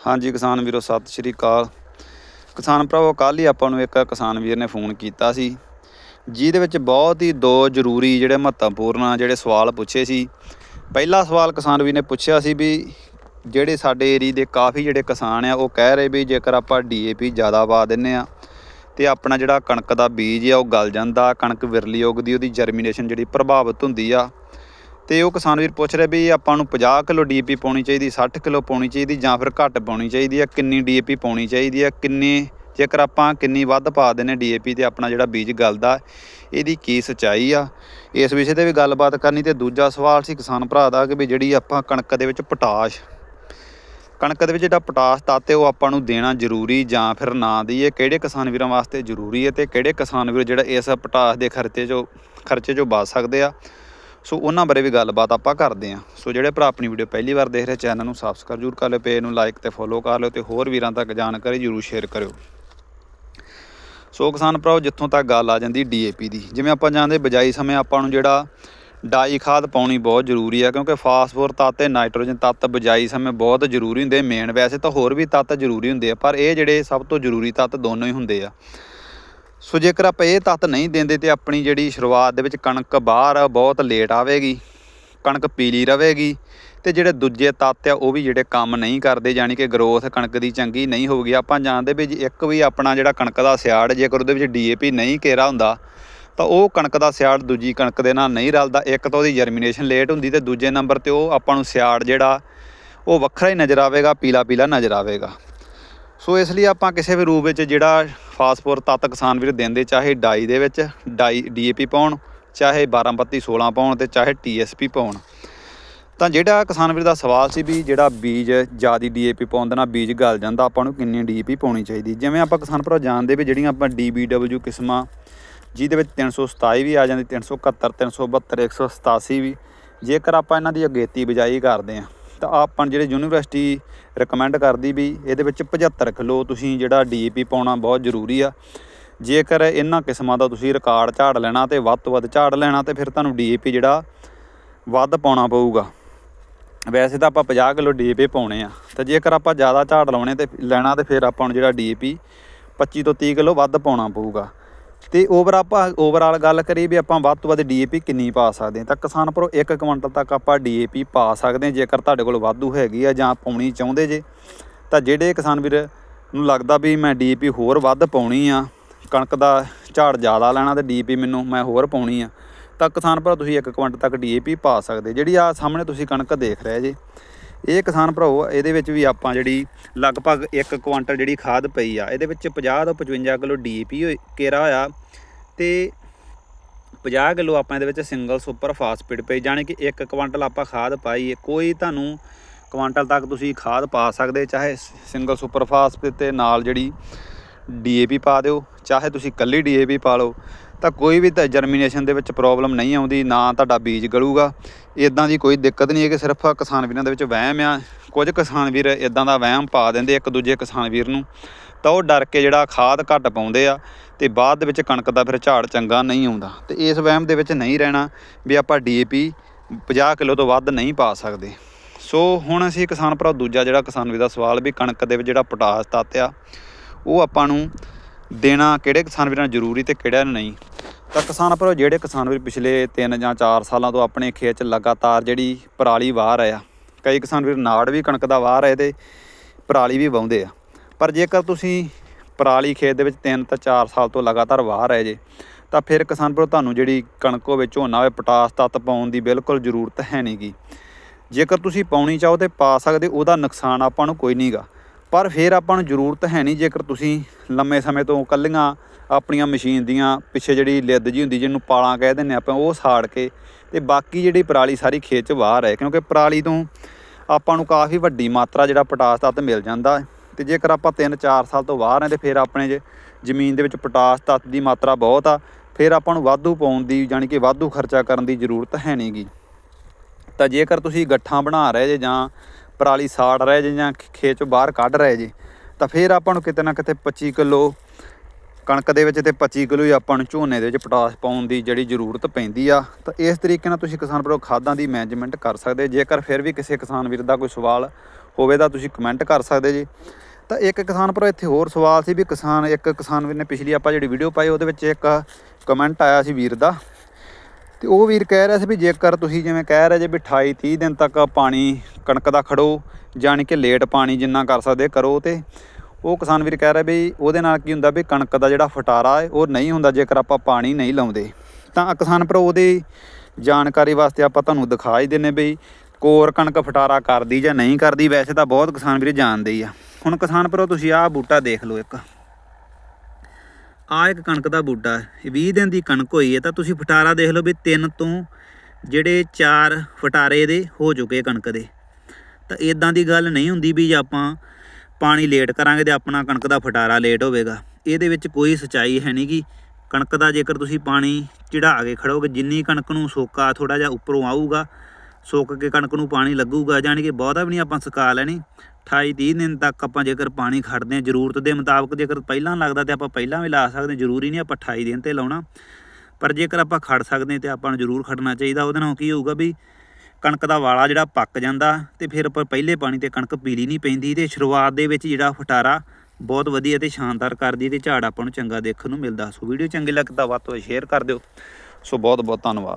ਹਾਂਜੀ ਕਿਸਾਨ ਵੀਰੋ, ਸਤਿ ਸ਼੍ਰੀ ਅਕਾਲ। ਕਿਸਾਨ ਭਰਾਵੋ, ਕੱਲ੍ਹ ਹੀ ਆਪਾਂ ਨੂੰ ਇੱਕ ਕਿਸਾਨ ਵੀਰ ਨੇ ਫੋਨ ਕੀਤਾ ਸੀ, ਜਿਹਦੇ ਵਿੱਚ ਬਹੁਤ ਹੀ ਦੋ ਜ਼ਰੂਰੀ ਜਿਹੜੇ ਮਹੱਤਵਪੂਰਨ ਜਿਹੜੇ ਸਵਾਲ ਪੁੱਛੇ ਸੀ। ਪਹਿਲਾ ਸਵਾਲ ਕਿਸਾਨ ਵੀਰ ਨੇ ਪੁੱਛਿਆ ਸੀ ਵੀ ਜਿਹੜੇ ਸਾਡੇ ਏਰੀਏ ਦੇ ਕਾਫੀ ਜਿਹੜੇ ਕਿਸਾਨ ਆ, ਉਹ ਕਹਿ ਰਹੇ ਵੀ ਜੇਕਰ ਆਪਾਂ ਡੀਏਪੀ ਜ਼ਿਆਦਾ ਪਾ ਦਿੰਨੇ ਆ, ਤੇ ਆਪਣਾ ਜਿਹੜਾ ਕਣਕ ਦਾ ਬੀਜ ਆ, ਉਹ ਗਲ ਜਾਂਦਾ, ਕਣਕ ਵਿਰਲੀ ਉਗਦੀ, ਉਹਦੀ ਜਰਮੀਨੇਸ਼ਨ ਜਿਹੜੀ ਪ੍ਰਭਾਵਿਤ ਹੁੰਦੀ ਆ। ਤੇ ਉਹ ਕਿਸਾਨ ਵੀਰ ਪੁੱਛ ਰਹੇ ਵੀ ਆਪਾਂ ਨੂੰ 50 ਕਿਲੋ ਡੀਏਪੀ ਪਾਉਣੀ ਚਾਹੀਦੀ 60 ਕਿਲੋ ਪਾਉਣੀ ਚਾਹੀਦੀ ਜਾਂ ਫਿਰ ਘੱਟ ਪਾਉਣੀ ਚਾਹੀਦੀ ਆ? ਕਿੰਨੀ ਡੀਏਪੀ ਪਾਉਣੀ ਚਾਹੀਦੀ ਆ? ਕਿੰਨੇ ਜੇਕਰ ਆਪਾਂ ਕਿੰਨੀ ਵੱਧ ਪਾ ਦਿੰਨੇ ਡੀਏਪੀ ਤੇ ਆਪਣਾ ਜਿਹੜਾ ਬੀਜ ਗਲਦਾ, ਇਹਦੀ ਕੀ ਸਚਾਈ ਆ? ਇਸ ਵਿਸ਼ੇ ਤੇ ਵੀ ਗੱਲਬਾਤ ਕਰਨੀ ਤੇ ਦੂਜਾ ਸਵਾਲ ਸੀ ਕਿਸਾਨ ਭਰਾ ਦਾ ਕਿ ਵੀ ਜਿਹੜੀ ਆਪਾਂ ਕਣਕ ਦੇ ਵਿੱਚ ਪੋਟਾਸ਼, ਕਣਕ ਦੇ ਵਿੱਚ ਜਿਹੜਾ ਪੋਟਾਸ਼ ਤੱਤ ਹੈ ਉਹ ਆਪਾਂ ਨੂੰ ਦੇਣਾ ਜ਼ਰੂਰੀ ਜਾਂ ਫਿਰ ਨਾ ਦਈਏ? ਕਿਹੜੇ ਕਿਸਾਨ ਵੀਰਾਂ ਵਾਸਤੇ ਜ਼ਰੂਰੀ ਹੈ ਤੇ ਕਿਹੜੇ ਕਿਸਾਨ ਵੀਰ ਜਿਹੜਾ ਇਸ ਪੋਟਾਸ਼ ਦੇ ਖਰਚੇ ਚੋਂ ਖਰਚੇ ਚੋਂ ਬਚ ਸਕਦੇ ਆ? ਸੋ ਉਹਨਾਂ ਬਾਰੇ ਵੀ ਗੱਲਬਾਤ ਆਪਾਂ ਕਰਦੇ ਹਾਂ। ਸੋ ਜਿਹੜੇ ਭਰਾ ਆਪਣੀ ਵੀਡੀਓ ਪਹਿਲੀ ਵਾਰ ਦੇਖ ਰਹੇ ਚੈਨਲ ਨੂੰ ਸਬਸਕ੍ਰਾਈਬ ਜ਼ਰੂਰ ਕਰ ਲਿਓ ਪੇਜ ਨੂੰ ਲਾਈਕ ਤੇ ਫੋਲੋ ਕਰ ਲਿਓ ਤੇ ਹੋਰ ਵੀਰਾਂ ਤੱਕ ਜਾਣਕਾਰੀ ਜ਼ਰੂਰ ਸ਼ੇਅਰ ਕਰਿਓ। ਸੋ ਕਿਸਾਨ ਭਰਾਓ, ਜਿੱਥੋਂ ਤੱਕ ਗੱਲ ਆ ਜਾਂਦੀ ਡੀਏਪੀ ਦੀ, ਜਿਵੇਂ ਆਪਾਂ ਜਾਣਦੇ ਬਜਾਈ ਸਮੇਂ ਆਪਾਂ ਨੂੰ ਜਿਹੜਾ ਡਾਈ ਖਾਦ ਪਾਉਣੀ ਬਹੁਤ ਜ਼ਰੂਰੀ ਆ, ਕਿਉਂਕਿ ਫਾਸਫੋਰ ਤੱਤ ਤੇ ਨਾਈਟ੍ਰੋਜਨ ਤੱਤ ਬਜਾਈ ਸਮੇਂ ਬਹੁਤ ਜ਼ਰੂਰੀ ਹੁੰਦੇ ਮੇਨ ਵੈਸੇ ਤਾਂ ਹੋਰ ਵੀ ਤੱਤ ਜ਼ਰੂਰੀ ਹੁੰਦੇ ਆ, ਪਰ ਇਹ ਜਿਹੜੇ ਸਭ ਤੋਂ ਜ਼ਰੂਰੀ ਤੱਤ ਦੋਨੋਂ ਹੀ ਹੁੰਦੇ ਆ। ਸੋ ਜੇਕਰ ਆਪਾਂ ਇਹ ਤੱਤ ਨਹੀਂ ਦਿੰਦੇ ਤੇ ਆਪਣੀ ਜਿਹੜੀ ਸ਼ੁਰੂਆਤ ਦੇ ਵਿੱਚ ਕਣਕ ਬਾਹਰ ਬਹੁਤ ਲੇਟ ਆਵੇਗੀ, ਕਣਕ ਪੀਲੀ ਰਵੇਗੀ ਤੇ ਜਿਹੜੇ ਦੂਜੇ ਤੱਤ ਆ, ਉਹ ਵੀ ਜਿਹੜੇ ਕੰਮ ਨਹੀਂ ਕਰਦੇ ਯਾਨੀ ਕਿ ਗਰੋਥ ਕਣਕ ਦੀ ਚੰਗੀ ਨਹੀਂ ਹੋਊਗੀ। ਆਪਾਂ ਜਾਣਦੇ ਵੀ ਜੇ ਇੱਕ ਵੀ ਆਪਣਾ ਜਿਹੜਾ ਕਣਕ ਦਾ ਸਿਆੜ, ਜੇਕਰ ਉਹਦੇ ਵਿੱਚ ਡੀਏਪੀ ਨਹੀਂ ਕੇਰਾ ਹੁੰਦਾ, ਤਾਂ ਉਹ ਕਣਕ ਦਾ ਸਿਆੜ ਦੂਜੀ ਕਣਕ ਦੇ ਨਾਲ ਨਹੀਂ ਰਲਦਾ। ਇੱਕ ਤਾਂ ਉਹਦੀ ਜਰਮੀਨੇਸ਼ਨ ਲੇਟ ਹੁੰਦੀ ਤੇ ਦੂਜੇ ਨੰਬਰ ਤੇ ਉਹ ਆਪਾਂ ਨੂੰ ਸਿਆੜ ਜਿਹੜਾ, ਉਹ ਵੱਖਰਾ ਹੀ ਨਜ਼ਰ ਆਵੇਗਾ ਪੀਲਾ ਪੀਲਾ ਨਜ਼ਰ ਆਵੇਗਾ। ਸੋ ਇਸ ਲਈ ਆਪਾਂ ਕਿਸੇ ਵੀ ਰੂਪ ਵਿੱਚ ਜਿਹੜਾ ਫਾਸਫੋਰ ਤੱਤ ਕਿਸਾਨ ਵੀਰ ਦਿੰਦੇ, ਚਾਹੇ ਡਾਈ ਦੇ ਵਿੱਚ ਡਾਈ ਡੀਏਪੀ ਪਾਉਣ, ਚਾਹੇ 12 ਪੱਤੀ 16 ਪਾਉਣ ਤੇ ਚਾਹੇ ਟੀਐਸਪੀ ਪਾਉਣ। ਤਾਂ ਜਿਹੜਾ ਕਿਸਾਨ ਵੀਰ ਦਾ ਸਵਾਲ ਸੀ ਵੀ ਜਿਹੜਾ ਬੀਜ ਜਿਆਦੀ ਡੀਏਪੀ ਪਾਉਣ ਦੇ ਨਾਲ ਬੀਜ ਗਲ ਜਾਂਦਾ, ਆਪਾਂ ਨੂੰ ਕਿੰਨੀ ਡੀਏਪੀ ਪਾਉਣੀ ਚਾਹੀਦੀ? ਜਿਵੇਂ ਆਪਾਂ ਕਿਸਾਨ ਭਰਾ ਜਾਣਦੇ ਵੀ ਜਿਹੜੀਆਂ ਆਪਾਂ ਡੀਬੀਡਬਲਯੂ ਕਿਸਮਾਂ, ਜਿਹਦੇ ਵਿੱਚ 327 ਵੀ ਆ ਜਾਂਦੀ 371 372 187 ਵੀ, ਜੇਕਰ ਆਪਾਂ ਇਹਨਾਂ ਦੀ ਅਗੇਤੀ ਬਜਾਈ ਕਰਦੇ ਆ ਤਾਂ ਆਪਾਂ ਜਿਹੜੇ ਯੂਨੀਵਰਸਿਟੀ ਰეკਮੈਂਡ ਕਰਦੀ ਵੀ ਇਹਦੇ ਵਿੱਚ 75 ਕਿਲੋ ਤੁਸੀਂ ਜਿਹੜਾ ਡੀਏਪੀ ਪਾਉਣਾ ਬਹੁਤ ਜ਼ਰੂਰੀ ਆ। ਜੇਕਰ ਇਹਨਾਂ ਕਿਸਮਾਂ ਦਾ ਤੁਸੀਂ ਰਿਕਾਰਡ ਝਾੜ ਲੈਣਾ ਤੇ ਵੱਧ ਤੋਂ ਵੱਧ ਝਾੜ ਲੈਣਾ ਤੇ ਫਿਰ ਤੁਹਾਨੂੰ ਡੀਏਪੀ ਜਿਹੜਾ ਵੱਧ ਪਾਉਣਾ ਪਊਗਾ। ਵੈਸੇ ਤਾਂ ਆਪਾਂ 50 ਕਿਲੋ ਡੀਏਪੀ ਪਾਉਣੇ ਆ। ਤਾਂ ਜੇਕਰ ਆਪਾਂ ਜ਼ਿਆਦਾ ਝਾੜ ਲਾਉਣੇ ਤੇ ਲੈਣਾ ਤੇ ਫਿਰ ਆਪਾਂ ਨੂੰ ਜਿਹੜਾ ਡੀਏਪੀ 25 ਤੋਂ 30 ਕਿਲੋ ਵੱਧ ਪਾਉਣਾ ਪਊਗਾ। ਤੇ ਓਵਰ ਆਪਾਂ ਓਵਰਆਲ ਗੱਲ ਕਰੀਏ ਵੀ ਆਪਾਂ ਵੱਧ ਤੋਂ ਵੱਧ ਡੀਏਪੀ ਕਿੰਨੀ ਪਾ ਸਕਦੇ ਹਾਂ। ਤਾਂ ਕਿਸਾਨ ਭਰੋ 1 ਕੁਇੰਟਲ ਤੱਕ ਆਪਾਂ ਡੀਏਪੀ ਪਾ ਸਕਦੇ ਹਾਂ, ਜੇਕਰ ਤੁਹਾਡੇ ਕੋਲ ਵਾਧੂ ਹੈਗੀ ਆ ਜਾਂ ਪਾਉਣੀ ਚਾਹੁੰਦੇ ਜੇ। ਤਾਂ ਜਿਹੜੇ ਕਿਸਾਨ ਵੀਰ ਨੂੰ ਲੱਗਦਾ ਵੀ ਮੈਂ ਡੀਏਪੀ ਹੋਰ ਵੱਧ ਪਾਉਣੀ ਆ, ਕਣਕ ਦਾ ਝਾੜ ਜ਼ਿਆਦਾ ਲੈਣਾ ਤੇ ਡੀਏਪੀ ਮੈਨੂੰ ਮੈਂ ਹੋਰ ਪਾਉਣੀ ਆ, ਤਾਂ ਕਿਸਾਨ ਭਰਾ ਤੁਸੀਂ 1 ਕੁਇੰਟਲ ਤੱਕ ਡੀਏਪੀ ਪਾ ਸਕਦੇ। ਜਿਹੜੀ ਆ ਸਾਹਮਣੇ ਤੁਸੀਂ ਕਣਕ ਦੇਖ ਰਹੇ ਜੇ ਇਹ ਕਿਸਾਨ ਭਰਾਓ, ਇਹਦੇ ਵਿੱਚ ਵੀ ਆਪਾਂ ਜਿਹੜੀ ਲਗਭਗ 1 ਕੁਆਂਟਲ ਜਿਹੜੀ ਖਾਦ ਪਈ ਆ, ਇਹਦੇ ਵਿੱਚ 50 ਤੋਂ 55 ਕਿਲੋ ਡੀਏਪੀ ਕੇਰਾ ਹੋਇਆ ਤੇ 50 ਕਿਲੋ ਆਪਾਂ ਇਹਦੇ ਵਿੱਚ ਸਿੰਗਲ ਸੁਪਰ ਫਾਸਫੇਟ ਪਈ ਜਾਣੀ ਕਿ 1 ਕੁਆਂਟਲ ਆਪਾਂ ਖਾਦ ਪਾਈ ਕੋਈ ਤੁਹਾਨੂੰ ਕੁਆਂਟਲ ਤੱਕ ਤੁਸੀਂ ਖਾਦ ਪਾ ਸਕਦੇ, ਚਾਹੇ ਸਿੰਗਲ ਸੁਪਰ ਫਾਸਫੇਟ ਤੇ ਨਾਲ ਜਿਹੜੀ ਡੀਏਪੀ ਪਾ ਦਿਓ, ਚਾਹੇ ਤੁਸੀਂ ਕੱਲੀ ਡੀਏਪੀ ਪਾ ਲਓ ਤਾਂ ਕੋਈ ਵੀ ਤਾਂ ਜਰਮੀਨੇਸ਼ਨ ਦੇ ਵਿੱਚ ਪ੍ਰੋਬਲਮ ਨਹੀਂ ਆਉਂਦੀ, ਨਾ ਤੁਹਾਡਾ ਬੀਜ ਗਲੂਗਾ। ਇਦਾਂ ਦੀ ਕੋਈ ਦਿੱਕਤ ਨਹੀਂ ਹੈ ਕਿ ਸਿਰਫ ਕਿਸਾਨ ਵੀਰਾਂ ਦੇ ਵਿੱਚ ਵਹਿਮ ਆ। ਕੁਝ ਕਿਸਾਨ ਵੀਰ ਇਦਾਂ ਦਾ ਵਹਿਮ ਪਾ ਦਿੰਦੇ ਇੱਕ ਦੂਜੇ ਕਿਸਾਨ ਵੀਰ ਨੂੰ। ਤਾਂ ਉਹ ਡਰ ਕੇ ਜਿਹੜਾ ਖਾਦ ਘੱਟ ਪਾਉਂਦੇ ਆ, ਤੇ ਬਾਅਦ ਦੇ ਵਿੱਚ ਕਣਕ ਦਾ ਫਿਰ ਝਾੜ ਚੰਗਾ ਨਹੀਂ ਆਉਂਦਾ। ਤੇ ਇਸ ਵਹਿਮ ਦੇ ਵਿੱਚ ਨਹੀਂ ਰਹਿਣਾ ਵੀ ਆਪਾਂ ਡੀਏਪੀ 50 ਕਿਲੋ ਤੋਂ ਵੱਧ ਨਹੀਂ ਪਾ ਸਕਦੇ। ਸੋ ਹੁਣ ਅਸੀਂ ਕਿਸਾਨ ਭਰਾ ਦੂਜਾ ਜਿਹੜਾ ਕਿਸਾਨ ਵੀਰ ਦਾ ਸਵਾਲ ਵੀ ਕਣਕ ਦੇ ਵਿੱਚ ਜਿਹੜਾ ਪੋਟਾਸ਼ ਤੱਤ ਆ, ਉਹ ਆਪਾਂ ਨੂੰ ਦੇਣਾ ਕਿਹੜੇ ਕਿਸਾਨ ਵੀਰਾਂ ਨੂੰ ਜ਼ਰੂਰੀ ਤੇ ਕਿਹੜਾ ਨਹੀਂ। ਤਾਂ ਕਿਸਾਨ ਭਰਾ ਜਿਹੜੇ ਕਿਸਾਨ ਵੀਰ ਪਿਛਲੇ 3 ਜਾਂ 4 ਸਾਲਾਂ ਤੋਂ ਆਪਣੇ ਖੇਤ 'ਚ ਲਗਾਤਾਰ ਜਿਹੜੀ ਪਰਾਲੀ ਵਾਹ ਰਹੇ ਆ, ਕਈ ਕਿਸਾਨ ਵੀਰ ਨਾੜ ਵੀ ਕਣਕ ਦਾ ਵਾਹ ਰਹੇ ਤੇ ਪਰਾਲੀ ਵੀ ਵਾਹੁੰਦੇ ਆ। ਪਰ ਜੇਕਰ ਤੁਸੀਂ ਪਰਾਲੀ ਖੇਤ ਦੇ ਵਿੱਚ 3 ਤੋਂ 4 ਸਾਲ ਤੋਂ ਲਗਾਤਾਰ ਵਾਹ ਰਹੇ ਜੇ, ਤਾਂ ਫਿਰ ਕਿਸਾਨ ਭਰੋ ਤੁਹਾਨੂੰ ਜਿਹੜੀ ਕਣਕ ਹੋਵੇ ਝੋਨਾ ਹੋਵੇ, ਪੋਟਾਸ ਤੱਤ ਪਾਉਣ ਦੀ ਬਿਲਕੁਲ ਜ਼ਰੂਰਤ ਹੈ ਨਹੀਂਗੀ ਜੇਕਰ ਤੁਸੀਂ ਪਾਉਣੀ ਚਾਹੋ ਤੇ ਪਾ ਸਕਦੇ, ਉਹਦਾ ਨੁਕਸਾਨ ਆਪਾਂ ਨੂੰ ਕੋਈ ਨਹੀਂਗਾ ਪਰ ਫਿਰ ਆਪਾਂ ਨੂੰ ਜ਼ਰੂਰਤ ਹੈ ਨਹੀਂ ਜੇਕਰ ਤੁਸੀਂ ਲੰਮੇ ਸਮੇਂ ਤੋਂ ਕੱਲੀਆਂ ਆਪਣੀਆਂ ਮਸ਼ੀਨ ਦੀਆਂ ਪਿੱਛੇ ਜਿਹੜੀ ਲਿੱਦ ਜੀ ਹੁੰਦੀ ਜਿਹਨੂੰ ਪਾਲਾਂ ਕਹਿ ਦਿੰਦੇ ਆਪਾਂ, ਉਹ ਸਾੜ ਕੇ ਤੇ ਬਾਕੀ ਜਿਹੜੀ ਪਰਾਲੀ ਸਾਰੀ ਖੇਤ 'ਚ ਬਾਹਰ ਹੈ ਕਿਉਂਕਿ ਪਰਾਲੀ ਤੋਂ ਆਪਾਂ ਨੂੰ ਕਾਫੀ ਵੱਡੀ ਮਾਤਰਾ ਜਿਹੜਾ ਪੋਟਾਸ ਤੱਤ ਮਿਲ ਜਾਂਦਾ ਹੈ ਤੇ ਜੇਕਰ ਆਪਾਂ 3-4 ਸਾਲ ਤੋਂ ਬਾਹਰ ਹਾਂ ਤੇ ਫਿਰ ਆਪਣੇ ਜੇ ਜ਼ਮੀਨ ਦੇ ਵਿੱਚ ਪੋਟਾਸ ਤੱਤ ਦੀ ਮਾਤਰਾ ਬਹੁਤ ਆ, ਫਿਰ ਆਪਾਂ ਨੂੰ ਵਾਧੂ ਪਾਉਣ ਦੀ ਯਾਨੀ ਕਿ ਵਾਧੂ ਖਰਚਾ ਕਰਨ ਦੀ ਜ਼ਰੂਰਤ ਹੈ ਨਹੀਂਗੀ ਤਾਂ ਜੇਕਰ ਤੁਸੀਂ ਗੱਠਾਂ ਬਣਾ ਰਹੇ ਜੇ ਜਾਂ ਪਰਾਲੀ ਸਾੜ ਰਹੇ ਜੇ ਜਾਂ ਖੇਤ ਚੋਂ ਬਾਹਰ ਕੱਢ ਰਹੇ ਜੇ, ਤਾਂ ਫਿਰ ਆਪਾਂ ਨੂੰ ਕਿਤੇ ਨਾ ਕਿਤੇ 25 ਕਿਲੋ ਕਣਕ ਦੇ ਵਿੱਚ ਤੇ 25 ਕਿਲੋ ਹੀ ਆਪਾਂ ਨੂੰ ਝੋਨੇ ਦੇ ਵਿੱਚ ਪੋਟਾਸ ਪਾਉਣ ਦੀ ਜਿਹੜੀ ਜ਼ਰੂਰਤ ਪੈਂਦੀ ਆ। ਤਾਂ ਇਸ ਤਰੀਕੇ ਨਾਲ ਤੁਸੀਂ ਕਿਸਾਨ ਭਰੋ ਖਾਦਾਂ ਦੀ ਮੈਨੇਜਮੈਂਟ ਕਰ ਸਕਦੇ, ਜੇਕਰ ਫਿਰ ਵੀ ਕਿਸੇ ਕਿਸਾਨ ਵੀਰ ਦਾ ਕੋਈ ਸਵਾਲ ਹੋਵੇ ਤਾਂ ਤੁਸੀਂ ਕਮੈਂਟ ਕਰ ਸਕਦੇ ਜੀ। ਤਾਂ ਇੱਕ ਕਿਸਾਨ ਭਰਾ ਇੱਥੇ ਹੋਰ ਸਵਾਲ ਸੀ ਵੀ ਕਿਸਾਨ, ਇੱਕ ਕਿਸਾਨ ਵੀਰ ਨੇ ਪਿਛਲੀ ਆਪਾਂ ਜਿਹੜੀ ਵੀਡੀਓ ਪਾਈ ਉਹਦੇ ਵਿੱਚ ਇੱਕ ਕਮੈਂਟ ਆਇਆ ਸੀ ਵੀਰ ਦਾ। ਤੇ ਉਹ ਵੀਰ ਕਹਿ ਰਿਹਾ ਸੀ ਵੀ ਜੇਕਰ ਤੁਸੀਂ ਜਿਵੇਂ ਕਹਿ ਰਹੇ ਜੇ ਵੀ 28 30 ਦਿਨ ਤੱਕ ਪਾਣੀ ਕਣਕ ਦਾ ਖੜੋ, ਜਾਣੀ ਕਿ ਲੇਟ ਪਾਣੀ ਜਿੰਨਾ ਕਰ ਸਕਦੇ ਕਰੋ ਤੇ। ਉਹ ਕਿਸਾਨ ਵੀਰ ਕਹਿ ਰਿਹਾ ਵੀ ਉਹਦੇ ਨਾਲ ਕੀ ਹੁੰਦਾ ਵੀ ਕਣਕ ਦਾ ਜਿਹੜਾ ਫਟਾਰਾ ਹੈ, ਉਹ ਨਹੀਂ ਹੁੰਦਾ ਜੇਕਰ ਆਪਾਂ ਪਾਣੀ ਨਹੀਂ ਲਾਉਂਦੇ। ਤਾਂ ਕਿਸਾਨ ਭਰਾ, ਉਹਦੀ ਜਾਣਕਾਰੀ ਵਾਸਤੇ ਆਪਾਂ ਤੁਹਾਨੂੰ ਦਿਖਾ ਹੀ ਦਿੰਨੇ ਬਈ ਕੋਰ ਕਣਕ ਫਟਾਰਾ ਕਰਦੀ ਜਾਂ ਨਹੀਂ ਕਰਦੀ, ਵੈਸੇ ਤਾਂ ਬਹੁਤ ਕਿਸਾਨ ਵੀਰ ਜਾਣਦੇ ਹੀ ਆ। ਹੁਣ ਕਿਸਾਨ ਭਰਾ, ਤੁਸੀਂ ਆਹ ਬੂਟਾ ਦੇਖ ਲਓ ਇੱਕ। ਆ ਇੱਕ ਕਣਕ ਦਾ ਬੂਟਾ ਹੈ। 20 ਦਿਨ ਦੀ ਕਣਕ ਹੋਈ ਹੈ, ਤਾਂ ਤੁਸੀਂ ਫਟਾਰਾ ਦੇਖ ਲਓ ਵੀ ਤਿੰਨ ਤੋਂ ਜਿਹੜੇ ਚਾਰ ਫਟਾਰੇ ਦੇ ਹੋ ਚੁੱਕੇ ਕਣਕ ਦੇ। ਤਾਂ ਇਦਾਂ ਦੀ ਗੱਲ ਨਹੀਂ ਹੁੰਦੀ ਵੀ ਜੇ ਆਪਾਂ ਪਾਣੀ ਲੇਟ ਕਰਾਂਗੇ ਤੇ ਆਪਣਾ ਕਣਕ ਦਾ ਫਟਾਰਾ ਲੇਟ ਹੋਵੇਗਾ। ਇਹਦੇ ਵਿੱਚ ਕੋਈ ਸਚਾਈ ਹੈ ਨਹੀਂ ਕਿ ਕਣਕ ਦਾ ਜੇਕਰ ਤੁਸੀਂ ਪਾਣੀ ਚੜਾ ਕੇ ਖੜੋਗੇ ਜਿੰਨੀ ਕਣਕ ਨੂੰ ਸੋਕਾ ਥੋੜਾ ਜਿਹਾ ਉੱਪਰੋਂ ਆਊਗਾ, ਸੋਕ ਕੇ ਕਣਕ ਨੂੰ ਪਾਣੀ ਲੱਗੂਗਾ ਜਾਣੀ ਕਿ ਬਹੁਤਾ ਵੀ ਨਹੀਂ ਆਪਾਂ ਸੁਕਾ ਲੈਣੀ। 28 30 ਦਿਨ ਤੱਕ ਆਪਾਂ ਜੇਕਰ ਪਾਣੀ ਖੜਦੇ ਹਾਂ, ਜ਼ਰੂਰਤ ਦੇ ਮੁਤਾਬਕ ਜੇਕਰ ਪਹਿਲਾਂ ਲੱਗਦਾ ਤੇ ਆਪਾਂ ਪਹਿਲਾਂ ਵੀ ਲਾ ਸਕਦੇ ਹਾਂ, ਜ਼ਰੂਰੀ ਨਹੀਂ ਆਪਾਂ 28 ਦਿਨ ਤੇ ਲਾਉਣਾ। ਪਰ ਜੇਕਰ ਆਪਾਂ ਖੜ ਸਕਦੇ ਹਾਂ ਤੇ ਆਪਾਂ ਨੂੰ ਜ਼ਰੂਰ ਖੜਨਾ ਚਾਹੀਦਾ, ਉਹਦੇ ਨਾਲ ਕੀ ਹੋਊਗਾ ਵੀ ਕਣਕ ਦਾ ਵਾਲਾ ਜਿਹੜਾ ਪੱਕ ਜਾਂਦਾ ਤੇ ਫਿਰ ਆਪਾਂ ਪਹਿਲੇ ਪਾਣੀ ਤੇ ਕਣਕ ਪੀਲੀ ਨਹੀਂ ਪੈਂਦੀ ਤੇ ਸ਼ੁਰੂਆਤ ਦੇ ਵਿੱਚ ਜਿਹੜਾ ਫਟਾਰਾ ਬਹੁਤ ਵਧੀਆ ਤੇ ਸ਼ਾਨਦਾਰ ਕਰਦੀ ਤੇ ਝਾੜ ਆਪਾਂ ਨੂੰ ਚੰਗਾ ਦੇਖਣ ਨੂੰ ਮਿਲਦਾ। ਸੋ ਵੀਡੀਓ ਚੰਗੀ ਲੱਗਦਾ ਵੱਧ ਤੋਂ ਵੱਧ ਸ਼ੇਅਰ ਕਰ ਦਿਓ। ਸੋ ਬਹੁਤ ਬਹੁਤ ਧੰਨਵਾਦ।